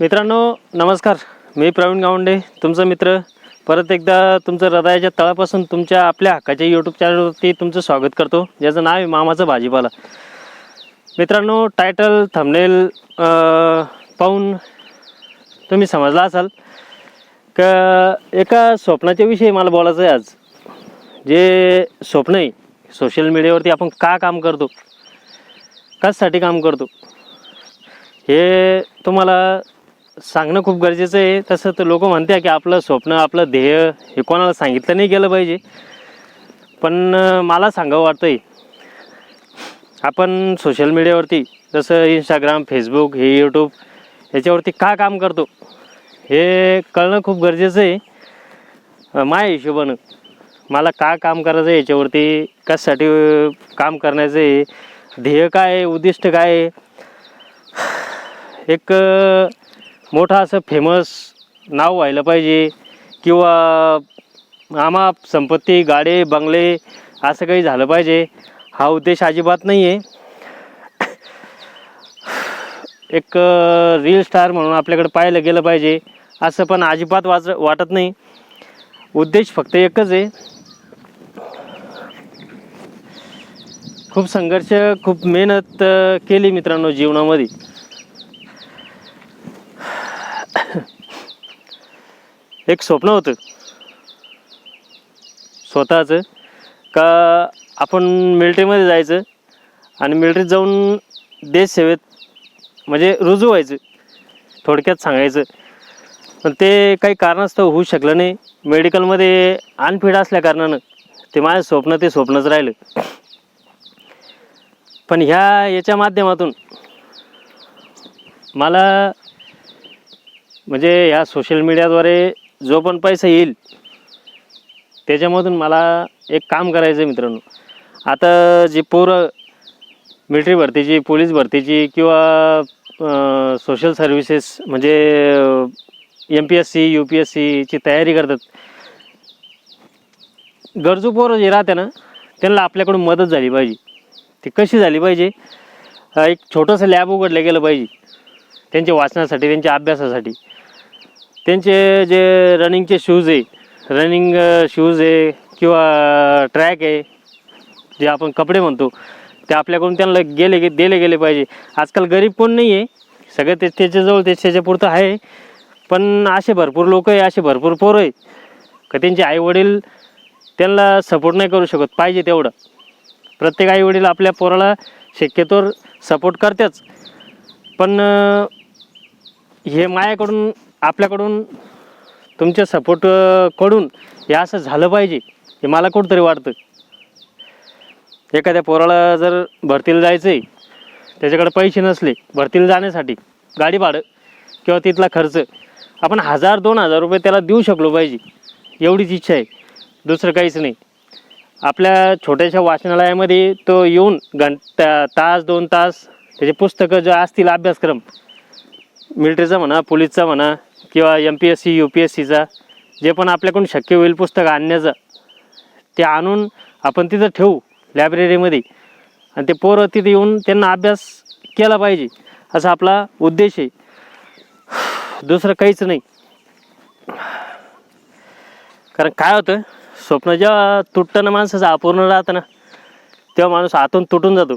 मित्रांनो नमस्कार. मी प्रवीण गावंडे तुमचा मित्र. परत एकदा तुमचं हृदयाच्या तळापासून तुमच्या आपल्या हक्काच्या यूट्यूब चॅनलवरती तुमचं स्वागत करतो. ज्याचं नाव आहे मामाचं भाजीपाला. मित्रांनो टायटल थंबनेल पाहून तुम्ही समजला असाल. का एका स्वप्नाच्या विषयी मला बोलायचं आहे आज. जे स्वप्न आहे सोशल मीडियावरती आपण का काम करतो? कशासाठी काम करतो? हे तुम्हाला सांगणं खूप गरजेचं आहे. तसं तर लोक म्हणते की आपलं स्वप्न आपलं ध्येय हे कोणाला सांगितलं नाही गेलं पाहिजे. पण मला सांगावं वाटतंय आपण सोशल मीडियावरती जसं इंस्टाग्राम फेसबुक हे यूट्यूब याच्यावरती का काम करतो? हे कळणं खूप गरजेचं आहे. माझ्या हिशोबानं मला का काम करायचं आहे याच्यावरती कशासाठी काम करण्याचं आहे ध्येय काय आहे उद्दिष्ट काय आहे? एक मोठा असं फेमस नाव व्हायला पाहिजे किंवा आम्हा संपत्ती गाडे बंगले असं काही झालं पाहिजे हा उद्देश अजिबात नाही आहे एक रील स्टार म्हणून आपल्याकडे पाहिलं गेलं पाहिजे असं पण अजिबात वाच वाटत नाही. उद्देश फक्त एकच आहे. खूप संघर्ष खूप मेहनत केली मित्रांनो जीवनामध्ये. एक स्वप्न होतं. स्वतःचं. का आपण मिलिटरीमध्ये जायचं आणि मिलिटरीत जाऊन देश सेवेत म्हणजे रुजू व्हायचं. थोडक्यात सांगायचं. पण ते काही कारणास्तव होऊ शकलं नाही. मेडिकलमध्ये अनफिट असल्याकारणानं ते माझं स्वप्न ते स्वप्नच राहिलं. पण ह्या याच्या माध्यमातून मला म्हणजे ह्या सोशल मीडियाद्वारे जो पण पैसा येईल त्याच्यामधून मला एक काम करायचं आहे मित्रांनो. आता जी पोरं मिलिटरी भरतीची पोलीस भरतीची किंवा सोशल सर्व्हिसेस म्हणजे M P S C U P S सीची तयारी करतात. गरजू पोरं जे राहते ना त्यांना आपल्याकडून मदत झाली पाहिजे. ती कशी झाली पाहिजे? एक छोटंसं लॅब उघडलं गेलं पाहिजे. त्यांच्या वाचनासाठी त्यांच्या अभ्यासासाठी. त्यांचे जे रनिंगचे शूज आहे रनिंग शूज आहे किंवा ट्रॅक आहे जे आपण कपडे म्हणतो ते आपल्याकडून त्यांना गेले गे दिले गेले पाहिजे. आजकाल गरीब कोण नाही आहे सगळं ते त्याच्याजवळ ते त्याच्यापुरतं आहे. पण असे भरपूर लोक आहे असे भरपूर पोरं आहे का त्यांचे आईवडील त्यांना सपोर्ट नाही करू शकत पाहिजे तेवढं. प्रत्येक आईवडील आपल्या पोराला शक्यतोवर सपोर्ट करतेच पण हे माझ्याकडून आपल्याकडून तुमच्या सपोर्टकडून हे असं झालं पाहिजे हे मला कुठंतरी वाटतं. एखाद्या पोराला जर भरतीला जायचं आहे त्याच्याकडे पैसे नसले भरतीला जाण्यासाठी गाडी भाडं किंवा तिथला खर्च आपण हजार दोन हजार रुपये त्याला देऊ शकलो पाहिजे. एवढीच इच्छा आहे. दुसरं काहीच नाही. आपल्या छोट्याशा वाचनालयामध्ये तो येऊन घंटा तास दोन तास त्याचे पुस्तकं जे असतील अभ्यासक्रम मिलिटरीचा म्हणा पोलीसचा म्हणा किंवा M P S C U P S सीचा जे पण आपल्याकडून शक्य होईल पुस्तक आणण्याचं ते आणून आपण तिथं ठेवू लायब्ररीमध्ये आणि ते पोरं तिथे येऊन त्यांना अभ्यास केला पाहिजे असा आपला उद्देश आहे. दुसरं काहीच नाही. कारण काय होतं स्वप्न जेव्हा तुटताना माणसाचं अपूर्ण राहतं ना तेव्हा माणूस आतून तुटून जातो.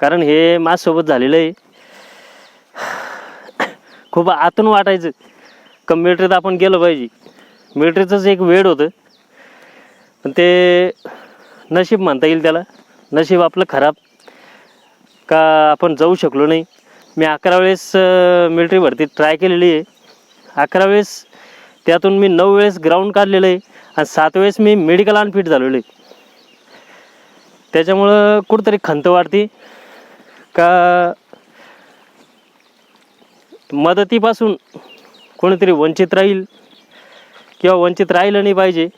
कारण हे माझ्यासोबत झालेलं आहे. खूप आतून वाटायचं. का मिलिटरीत आपण गेलो पाहिजे. मिलिटरीचंच एक वेळ होतं. पण ते नशीब म्हणता येईल त्याला. नशीब आपलं खराब. का आपण जाऊ शकलो नाही. मी अकरा वेळेस मिलिटरी भरती ट्राय केलेली आहे. अकरा वेळेस त्यातून मी नऊ वेळेस ग्राउंड काढलेलं आहे. आणि सात वेळेस मी मेडिकल अनफिट झालेलो आहे. त्याच्यामुळं कुठंतरी खंत वाढते. का मदतीपासून कोणीतरी वंचित राहील किंवा वंचित राहिलं नाही पाहिजे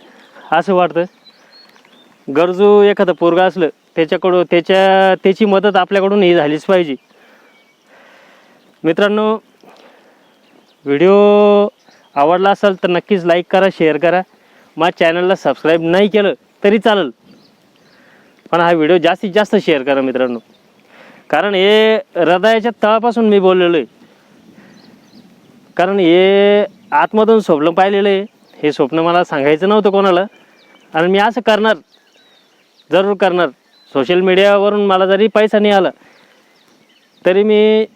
असं वाटतं. गरजू एखादं पोरगा असलं त्याच्याकडून त्याच्या त्याची मदत आपल्याकडून ही झालीच पाहिजे. मित्रांनो व्हिडिओ आवडला असेल तर नक्कीच लाईक करा शेअर करा. माझ्या चॅनलला सबस्क्राईब नाही केलं तरी चालेल. पण हा व्हिडिओ जास्तीत जास्त शेअर करा मित्रांनो. कारण हे हृदयाच्या तळापासून मी बोललेलो आहे. कारण हे आतमधून स्वप्न पाहिलेलं आहे. हे स्वप्न मला सांगायचं नव्हतं कोणाला. आणि मी असं करणार जरूर करणार. सोशल मीडियावरून मला जरी पैसा नाही आला तरी मी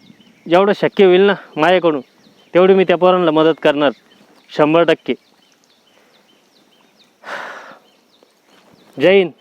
जेवढं शक्य होईल ना माझ्याकडून तेवढी मी त्या पोरांना मदत करणार. शंभर टक्के. जय हिंद.